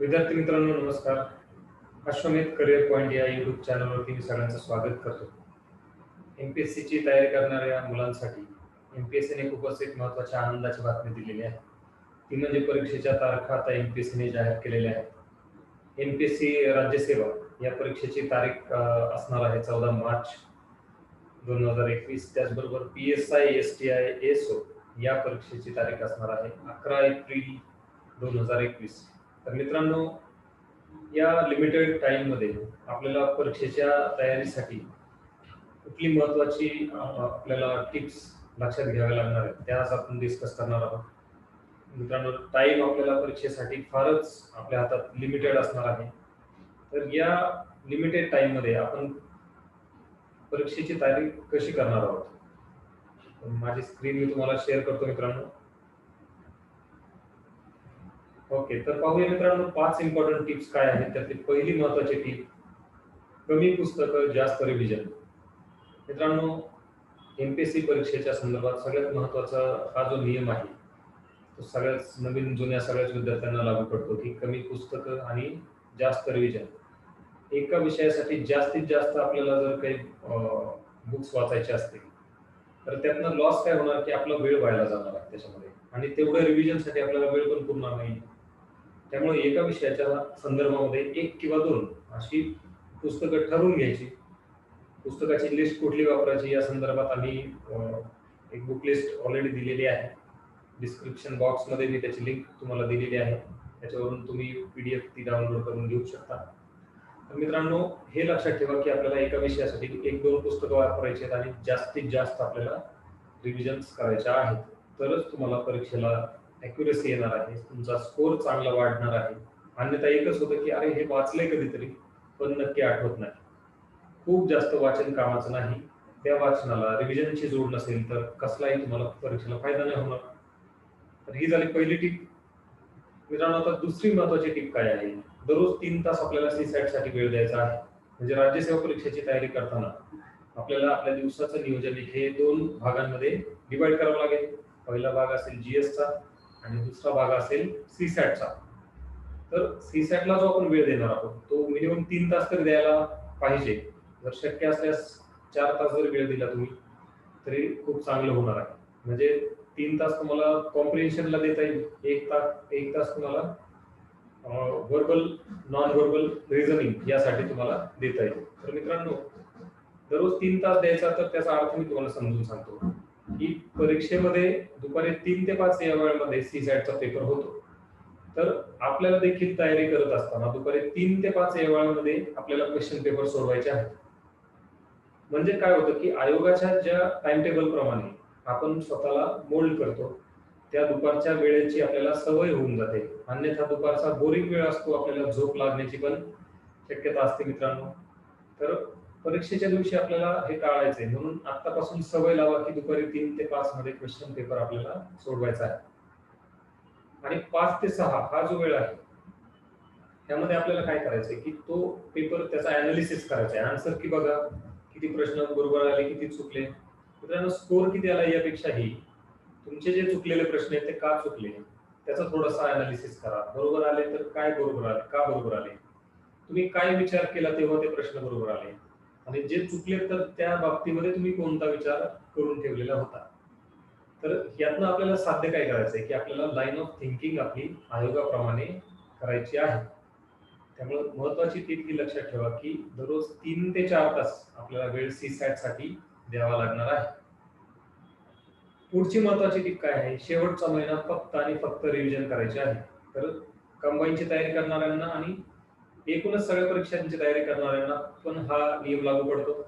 विद्यार्थी मित्रांनो नमस्कार. अश्वमेध करिअर पॉईंट या युट्यूब चॅनलवरती मी सगळ्यांचं स्वागत करतो. एम पी एस सीची तयारी करणाऱ्या मुलांसाठी एम पी एस सीने खूपच एक महत्त्वाच्या आनंदाची बातमी दिलेली आहे. ती म्हणजे परीक्षेच्या तारखा आता एम पी एस सीने जाहीर केलेल्या आहेत. एम पी एस सी राज्यसेवा या परीक्षेची तारीख असणार आहे चौदा मार्च दोन हजार एकवीस. त्याचबरोबर P S I S T I S O या परीक्षेची तारीख असणार आहे अकरा एप्रिल दोन हजार एकवीस. तर मित्रांनो या लिमिटेड टाइममध्ये आपल्याला परीक्षेच्या तयारीसाठी कुठली महत्वाची आपल्याला टिप्स लक्षात घ्याव्या लागणार आहेत त्याच आपण डिस्कस करणार आहोत. मित्रांनो टाईम आपल्याला परीक्षेसाठी फारच आपल्या हातात लिमिटेड असणार आहे. तर या लिमिटेड टाइममध्ये आपण परीक्षेची तारीख कशी करणार आहोत? माझी स्क्रीन मी तुम्हाला शेअर करतो मित्रांनो. ओके तर पाहूया मित्रांनो पाच इम्पॉर्टंट टिप्स काय आहेत? त्यातली पहिली महत्वाची टीप कमी पुस्तकं जास्त रिव्हिजन मित्रांनो एमपीएससी परीक्षेच्या संदर्भात सगळ्यात महत्त्वाचा हा जो नियम आहे तो सगळ्याच नवीन जुन्या सगळ्याच विद्यार्थ्यांना लागू पडतो की कमी पुस्तकं आणि जास्त रिव्हिजन एका विषयासाठी जास्तीत जास्त आपल्याला जर काही बुक्स वाचायचे असतील तर त्यातनं लॉस काय होणार की आपला वेळ व्हायला जाणार आहे त्याच्यामध्ये. आणि तेवढ्या रिव्हिजनसाठी आपल्याला वेळ पण पुरणार नाही. त्यामुळे एका विषयाच्या संदर्भामध्ये एक किंवा दोन अशी पुस्तकं ठरवून घ्यायची. पुस्तकाची लिस्ट कुठली वापरायची या संदर्भात आम्ही एक बुक लिस्ट ऑलरेडी दिलेली आहे. डिस्क्रिप्शन बॉक्समध्ये मी त्याची लिंक तुम्हाला दिलेली आहे. त्याच्यावरून तुम्ही पी डी एफ ती डाउनलोड करून घेऊ शकता. तर मित्रांनो हे लक्षात ठेवा की आपल्याला एका विषयासाठी एक दोन पुस्तकं वापरायची आहेत आणि जास्तीत जास्त आपल्याला रिव्हिजन्स करायच्या आहेत. तरच तुम्हाला परीक्षेला अॅक्युरेसी येणार आहे तुमचा स्कोर चांगला वाढणार आहे. अन्यथा एकच होतं की अरे हे वाचलंय कधीतरी पण नक्की आठवत नाही. खूप जास्त वाचन कामाचं नाही. त्या वाचनाला रिव्हिजनची जोड नसेल तर कसलाही तुम्हाला परीक्षेला फायदा नाही होणार. तर ही झाली पहिली टीप. मित्रांनो आता दुसरी महत्वाची टीप काय आहे? दररोज तीन तास आपल्याला सी साठी वेळ द्यायचा आहे. म्हणजे राज्यसेवा परीक्षेची तयारी करताना आपल्याला आपल्या दिवसाचं नियोजन हे दोन भागांमध्ये डिवाइड करावं लागेल. पहिला भाग असेल जीएस चा आणि दुसरा भाग असेल सी सॅटचा तर सी सॅटला जो आपण वेळ देणार आहोत तो मिनिमम तीन तास तरी द्यायला पाहिजे. जर शक्य असल्यास चार तास जर वेळ दिला तुम्ही तरी खूप चांगलं होणार आहे. म्हणजे तीन तास तुम्हाला कॉम्प्रिहेन्शनला देता येईल. एक तास एक तास तुम्हाला व्हर्बल नॉन व्हर्बल रिझनिंग यासाठी तुम्हाला देता येईल. तर मित्रांनो दररोज तीन तास द्यायचा तर त्याचा अर्थ मी तुम्हाला समजून सांगतो. की परीक्षेमध्ये दुपारी तीन ते पाच या वेळेमध्ये सी सॅटचा पेपर होतो. तर आपल्याला देखील तयारी करत असताना दुपारी तीन ते पाच या वेळामध्ये आपल्याला क्वेश्चन पेपर सोडवायचे आहेत. म्हणजे काय होतं की आयोगाच्या ज्या टाइम टेबल प्रमाणे आपण स्वतःला मोल्ड करतो त्या दुपारच्या वेळेची आपल्याला सवय होऊन जाते. अन्यथा दुपारचा बोरिंग वेळ असतो आपल्याला झोप लागण्याची पण शक्यता असते मित्रांनो. तर परीक्षेच्या दिवशी आपल्याला हे टाळायचंय. म्हणून आतापासून सवय लावा की दुपारी तीन ते पाच मध्ये क्वेश्चन पेपर आपल्याला सोडवायचा आहे. आणि पाच ते सहा हा जो वेळ आहे त्यामध्ये आपल्याला काय करायचंय की तो पेपर त्याचा अनालिसिस करायचा आहे. आन्सर की बघा किती प्रश्न बरोबर आले किती चुकले. मित्रांनो स्कोर किती आला यापेक्षाही तुमचे जे चुकलेले प्रश्न आहेत ते का चुकले त्याचा थोडासा अनालिसिस करा. बरोबर आले तर काय बरोबर आले का बरोबर आले? तुम्ही काय विचार केला तेव्हा ते प्रश्न बरोबर आले? आणि जे चुकले तर त्या बाबतीमध्ये तुम्ही कोणता विचार करून ठेवलेला होता? तर यातनं आपल्याला साध्य काय करायचंय की आपल्याला लाईन ऑफ थिंकिंग आपली आयोगाप्रमाणे करायची आहे. त्यामुळे महत्वाची टीप लक्षात ठेवा की दररोज तीन ते चार तास आपल्याला वेळ सी सॅटसाठी द्यावा लागणार आहे. पुढची महत्वाची टीप काय आहे? शेवटचा महिना फक्त आणि फक्त रिव्हिजन करायचे आहे. तर कंबाईनची तयारी करणाऱ्यांना आणि एकूणच सगळ्या परीक्षांची तयारी करणाऱ्यांना पण हा नियम लागू पडतो.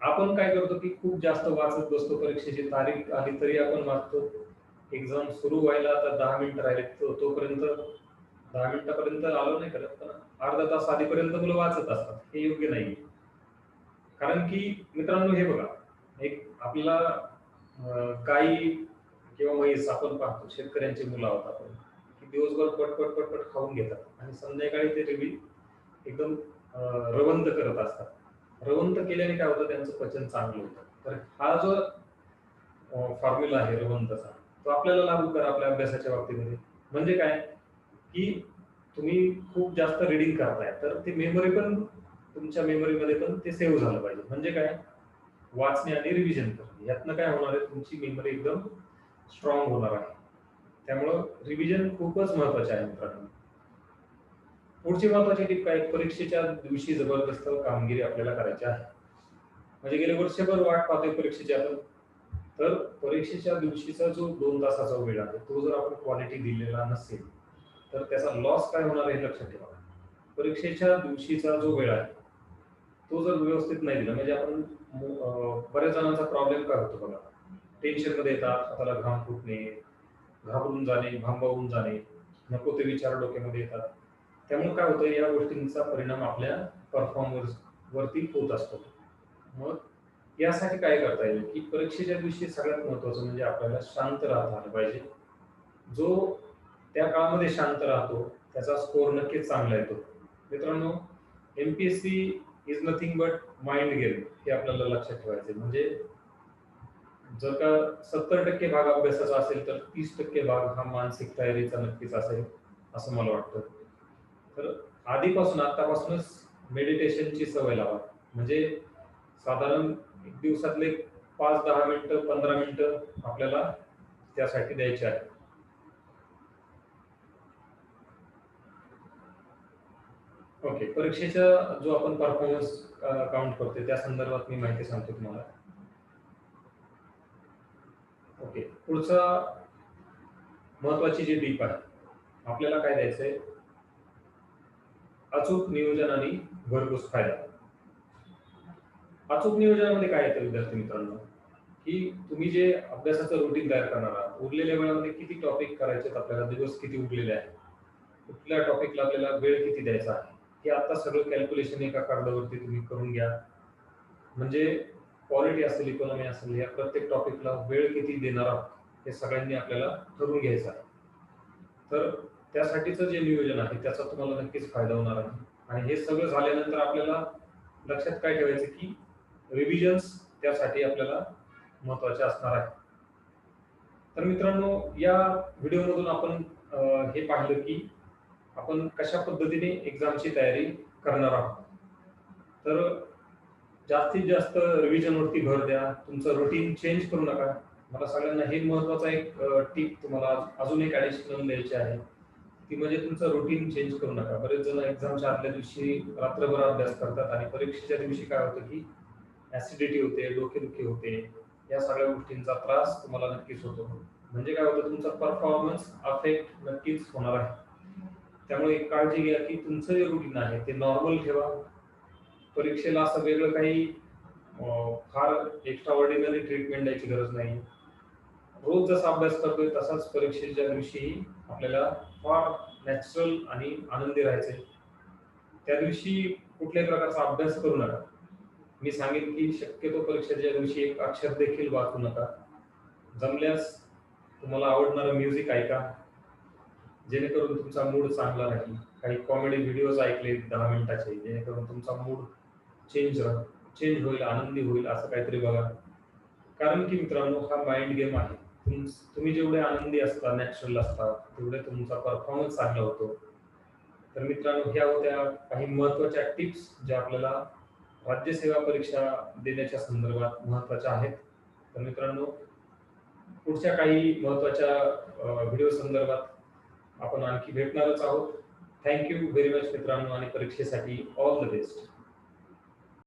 आपण काय करतो की खूप जास्त वाचत बसतो परीक्षेची तारीख आली तरी आपण वाचतो. एक्झाम सुरू व्हायला आता दहा मिनिटं राहिले तो तोपर्यंत दहा मिनिटापर्यंत आलो नाही करत पण अर्धा तास आधीपर्यंत मुलं वाचत असतात हे योग्य नाही कारण की मित्रांनो हे बघा एक आपल्याला काही गाई किंवा म्हैस आपण पाहतो शेतकऱ्यांची मुलं आहोत आपण. की दिवसभर पटपट पटपट खाऊन घेतात. आणि संध्याकाळी ते रिवी एकदम रवंत करत असतात. रवंत केल्याने काय होतं? त्यांचं पचन चांगलं होतं. तर हा जो फॉर्म्युला आहे रवंतचा तो आपल्याला लागू करा आपल्या अभ्यासाच्या बाबतीमध्ये. म्हणजे काय? की तुम्ही खूप जास्त रीडिंग करताय तर ते मेमरी पण तुमच्या मेमरीमध्ये पण ते सेव्ह झालं पाहिजे. म्हणजे काय? वाचणे आणि रिव्हिजन करणे. यातनं काय होणार आहे? तुमची मेमरी एकदम स्ट्रॉंग होणार आहे. त्यामुळं रिव्हिजन खूपच महत्त्वाचे आहे मित्रांनो. पुढची महत्वाची टीप काय? परीक्षेच्या दिवशी जबरदस्त कामगिरी आपल्याला करायची आहे. म्हणजे गेले वर्षभर वाट पाहतोय परीक्षेची आपण. तर परीक्षेच्या दिवशीचा जो दोन तासाचा वेळ आहे तो जर आपण क्वालिटी दिलेला नसेल तर त्याचा लॉस काय होणार हे लक्षात ठेवा. परीक्षेच्या दिवशीचा जो वेळ आहे तो जर व्यवस्थित नाही दिला म्हणजे आपण बऱ्याच जणांचा प्रॉब्लेम काय होतो बघा? टेन्शनमध्ये येतात हाताला घाम फुटणे घाबरून जाणे भांबावून जाणे नको ते विचार डोक्यामध्ये येतात. त्यामुळे काय होतं या गोष्टींचा परिणाम आपल्या परफॉर्मन्स वरती होत असतो. मग यासाठी काय करता येईल की परीक्षेच्या दिवशी सगळ्यात महत्वाचं म्हणजे आपल्याला शांत राहता आलं पाहिजे. जो त्या काळामध्ये शांत राहतो त्याचा स्कोर नक्कीच चांगला येतो. मित्रांनो M P S C is nothing but mind game हे आपल्याला लक्षात ठेवायचे म्हणजे जर का सत्तर टक्के भाग अभ्यासाचा असेल तर तीस टक्के भाग हा मानसिक तयारीचा नक्कीच असेल असं मला वाटतं. तर आधीपासून आतापासूनच मेडिटेशनची सवय लावा. म्हणजे साधारण एक दिवसातले पाच दहा मिनिटं पंधरा मिनिटं आपल्याला त्यासाठी द्यायचे आहे. ओके परीक्षेचा जो आपण परफॉर्मन्स काउंट करतोय त्या संदर्भात मी माहिती सांगतो तुम्हाला ओके पुढचा महत्वाची जी डीप आहे आपल्याला काय द्यायचंय? अचूक नियोजन आणि भरघोस फायदा. अचूक नियोजनामध्ये काय येतं विद्यार्थी मित्रांनो? की तुम्ही जे अभ्यासाचं रुटीन तयार करणार आहात उरलेल्या वेळामध्ये किती टॉपिक करायचे आपल्याला दिवस किती उरलेले आहेत कुठल्या टॉपिकला आपल्याला वेळ किती द्यायचा आहे हे आता सगळं कॅल्क्युलेशन एका कार्डावरती तुम्ही करून घ्या. म्हणजे क्वालिटी असेल इकॉनॉमी असेल या प्रत्येक टॉपिकला वेळ किती देणार आहोत हे सगळ्यांनी आपल्याला ठरवून घ्यायचं आहे. तर त्यासाठीचं जे नियोजन आहे त्याचा तुम्हाला नक्कीच फायदा होणार आहे. आणि हे सगळं झाल्यानंतर आपल्याला लक्षात काय ठेवायचं की रिव्हिजन्स त्यासाठी आपल्याला महत्त्वाचे असणार आहे. तर मित्रांनो या व्हिडिओमधून आपण हे पाहिलं की आपण कशा पद्धतीने एक्झामची तयारी करणार आहोत. तर जास्तीत जास्त रिव्हिजन वरती भर द्या. तुमचं रुटीन चेंज करू नका. मला सगळ्यांना हे महत्त्वाचा एक टीप तुम्हाला अजून एक ऍडिशनल द्यायची आहे. ती म्हणजे तुमचं रुटीन चेंज करू नका. बरेच जण एक्झामच्या आदल्या दिवशी रात्रभर अभ्यास करतात आणि परीक्षेच्या दिवशी काय होतं की ऍसिडिटी होते डोकेदुखी होते. या सगळ्या गोष्टींचा त्रास तुम्हाला नक्कीच होतो. म्हणजे काय होतं तुमचा परफॉर्मन्स अफेक्ट नक्कीच होणार आहे. त्यामुळे एक काळजी घ्या की तुमचं जे रुटीन आहे. ते नॉर्मल ठेवा. परीक्षेला असं वेगळं काही फार एक्स्ट्रा ऑर्डिनरी ट्रीटमेंट द्यायची गरज नाही. रोज जसा अभ्यास करतोय तसाच परीक्षेच्या दिवशी आपल्याला फार नॅचरल आणि आनंदी राहायचे त्या दिवशी कुठल्याही प्रकारचा अभ्यास करू नका. मी सांगेन की शक्यतो परीक्षेच्या दिवशी एक अक्षर देखील वाचू नका. जमल्यास तुम्हाला आवडणारं म्युझिक ऐका. जेणेकरून तुमचा मूड चांगला राहील. काही कॉमेडी व्हिडिओज ऐकले दहा मिनिटाचे जेणेकरून तुमचा मूड चेंज चेंज होईल आनंदी होईल असं काहीतरी बघा. कारण की मित्रांनो हा माइंड गेम आहे. तुम- तुम्ही जेवढे आनंदी असता नॅचरल असता तेवढे तुमचा परफॉर्मन्स चांगला होतो. तर मित्रांनो ह्या होत्या काही महत्त्वाच्या टिप्स ज्या आपल्याला राज्यसेवा परीक्षा देण्याच्या संदर्भात महत्त्वाच्या आहेत. तर मित्रांनो पुढच्या काही महत्त्वाच्या व्हिडिओ संदर्भात आपण आणखी भेटणारच आहोत. थँक्यू व्हेरी मच मित्रांनो आणि परीक्षेसाठी ऑल द बेस्ट